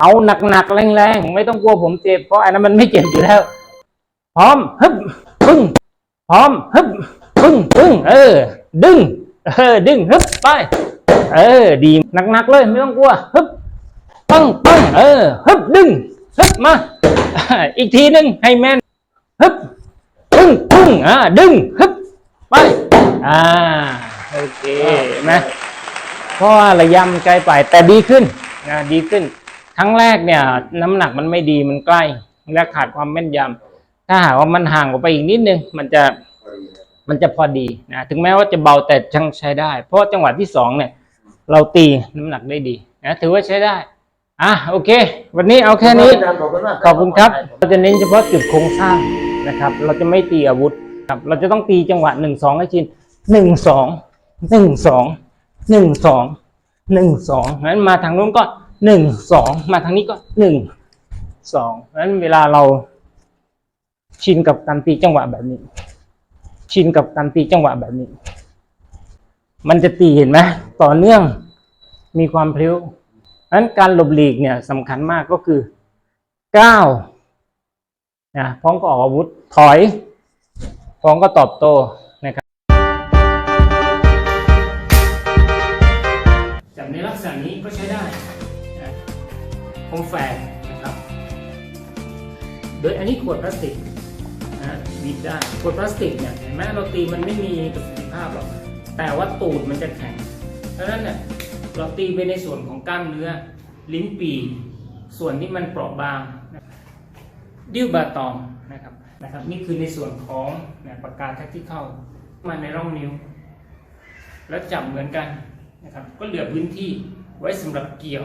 เอาหนักๆแรงๆไม่ต้องกลัวผมเจ็บเพราะอันนั้นมันไม่เจ็บอยู่แล้ว พร้อมฮึบปึ้งพร้อมฮึบปึ้งปึ้งเออ ดึง เออ ดึงฮึบไป เออ ดีหนักๆเลยไม่ต้องกลัวฮึบปังปังเออฮึบดึงฮึบมาอีกทีหนึ่งให้แม่นฮึบปึ้งปึ้งอ่าดึงฮึบไปอ่าโอเคนไหมเพราะว่าระยะมันไกลไปแต่ดีขึ้นนะดีขึ้น ครั้งแรกเนี่ย น้ำหนักมันไม่ดีมันใกล้ และขาดความแม่นยำถ้าหากว่ามันห่างออกไปอีกนิดนึง มันจะมันจะพอดีนะถึงแม้ว่าจะเบาแต่ช่างใช้ได้ เพราะจังหวะที่สองเนี่ย เราตีน้ำหนักได้ดีนะถือว่าใช้ได้อะโอเค วันนี้เอาแค่นี้ขอบคุณมากขอบคุณครับเราจะเน้นเฉพาะจุดโครงสร้างนะครับ เราจะไม่ตีอาวุธครับ เราจะต้องตีจังหวะหนึ่งสองให้ชินหนึ่งสองหนึ่งสองหนึ่งสองหนึ่งสองงั้นมาทางนู้นก็ หนึ่งสองมาทางนี้ก็หนึ่งสองงั้นเวลาเราชินกับการตีจังหวะแบบนี้ ชินกับการตีจังหวะแบบนี้ มันจะตีเห็นไหมต่อเนื่องมีความพลิ้วนั้นการหลบหลีกเนี่ยสำคัญมากก็คือก้าวนะพร้อมก็ออกอาวุธถอยพร้อมก็ตอบโต้นะครับจับในลักษณะนี้ก็ใช้ได้ นะคมแฝกนะครับ โดยอันนี้ขวดพลาสติกนะบีบได้ขวดพลาสติกเนี่ยเห็นไหมเราตีมันไม่มีประสิทธิภาพหรอกแต่ว่าตูดมันจะแข็งเพราะฉะนั้นเนี่ยเราตีไปในส่วนของกล้ามเนื้อลิ้นปีส่วนที่มันเปราะบางนะดิ้วบาตองนะครับนะครับ นี่คือในส่วนของนะปากกาแท็กที่เข้ามาในร่องนิ้ว แล้วจับเหมือนกันนะครับ ก็เหลือพื้นที่ไว้สำหรับเกี่ยว